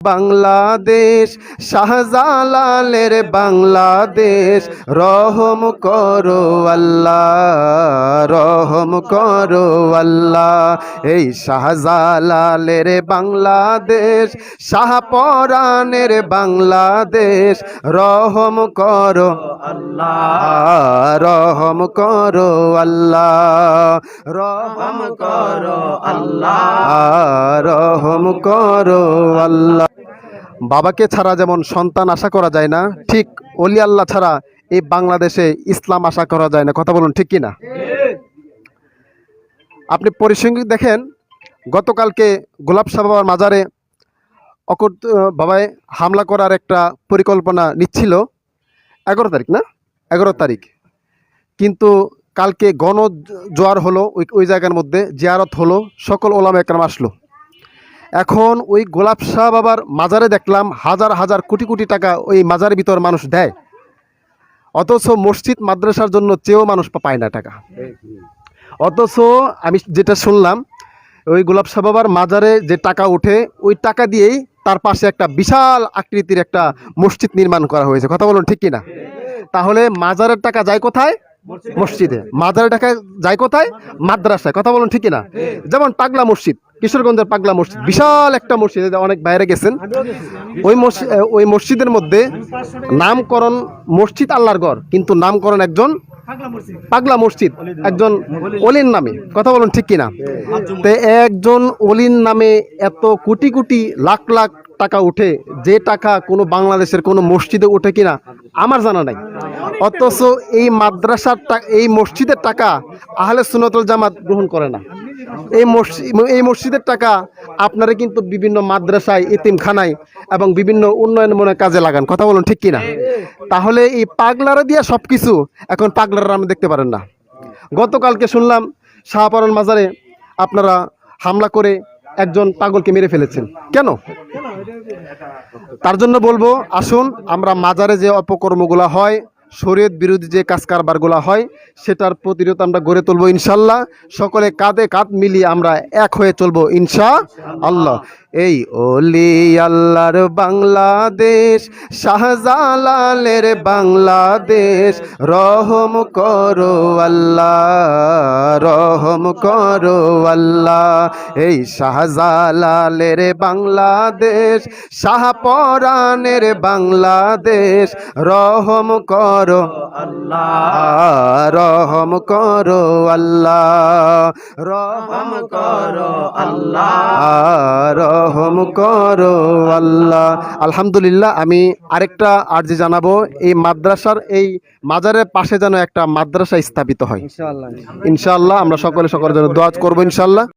বাংলাদেশ, শাহজালালের বাংলাদেশ। রহম করো আল্লাহ, রহম করো আল্লাহ। এই শাহজালালের বাংলাদেশ শাহপরানের বাংলাদেশ। রহম করো আল্লাহ, রহম করো আল্লাহ। রহম করো আল্লাহ, রহম করো আল্লাহ। বাবাকে ছাড়া যেমন সন্তান আশা করা যায় না, ঠিক অলি আল্লাহ ছাড়া এই বাংলাদেশে ইসলাম আশা করা যায় না। কথা বলুন, ঠিক কি না? আপনি পরিসংখ্যান দেখেন, গতকালকে গোলাপ শাহ বাবার মাজারে অকট বাবায় হামলা করার একটা পরিকল্পনা নিচ্ছিল। এগারো তারিখ না? এগারো তারিখ। কিন্তু কালকে গণ জোয়ার হলো, ওই ওই জায়গার মধ্যে জিয়ারত হলো, সকল ওলাম একরাম আসলো। এখন ওই গোলাপ শাহ বাবার মাজারে দেখলাম হাজার হাজার কোটি কোটি টাকা ওই মাজারের ভিতর মানুষ দেয়। অথচ মসজিদ মাদ্রাসার জন্য চেয়েও মানুষ পায় না টাকা। অথচ আমি যেটা শুনলাম, ওই গোলাপ শাহ বাবার মাজারে যে টাকা ওঠে, ওই টাকা দিয়েই তার পাশে একটা বিশাল আকৃতির একটা মসজিদ নির্মাণ করা হয়েছে। কথা বলুন ঠিক কিনা? তাহলে মাজারের টাকা যায় কোথায়? মসজিদে। মাজারের টাকা যায় কোথায়? মাদ্রাসায়। কথা বলুন ঠিক কিনা? যেমন পাগলা মসজিদ। কিশোরগঞ্জের পাগলা মসজিদ। বিশাল একটা মসজিদ অনেক বাইরে গেছেন। ওই মসজিদ ওই মসজিদের মধ্যে নামকরণ মসজিদ আল্লাহর ঘর, কিন্তু নামকরণ একজন পাগলা মসজিদ, একজন অলির নামে। কথা বলুন ঠিক কিনা? তো একজন অলির নামে এত কোটি কোটি লাখ লাখ টাকা উঠে, যে টাকা কোনো বাংলাদেশের কোনো মসজিদে উঠে কিনা, আমার জানা নাই। অথচ এই মাদ্রাসার এই মসজিদের টাকা আহলে সুনতল জামাত গ্রহণ করে না। এই মসজিদ এই মসজিদের টাকা আপনারা কিন্তু বিভিন্ন মাদ্রাসায়, এতিমখানায় এবং বিভিন্ন উন্নয়নমূলক কাজে লাগান। কথা বলুন ঠিক কিনা? তাহলে এই পাগলারা দিয়ে সব কিছু এখন পাগলারা আপনি দেখতে পারেন না। গতকালকে শুনলাম শাহপারন মাজারে আপনারা হামলা করে একজন পাগলকে মেরে ফেলেছেন। কেন? তার জন্য বলব, আসুন, আমরা মাজারে যে অপকর্মগুলো হয় শরীয়ত বিরোধী যে কাজ কারবারগুলো হয়, সেটার প্রতিরোধ আমরা গড়ে তুলবো ইনশাল্লাহ। সকলে কাঁধে কাঁধ মিলিয়ে আমরা এক হয়ে চলবো ইনশা আল্লাহ এই ওলি আল্লাহর বাংলাদেশ, শাহজালালের বাংলাদেশ। রহম করো আল্লাহ, রহম করো আল্লাহ। এই শাহজালালের বাংলাদেশ শাহপরানের বাংলাদেশ, রহম করো। আল্লাহ। রহম করো আল্লাহ। রহম করো আল্লাহ। রহম করো আল্লাহ। আলহামদুলিল্লাহ আমি আরেকটা আর্জি জানাব। এই মাদ্রাসার এই মাজারের পাশে যেন একটা মাদ্রাসা স্থাপিত হয়। ইনশাআল্লাহ। আমরা সকলে সকলের জন্য দোয়াজ করব ইনশাআল্লাহ।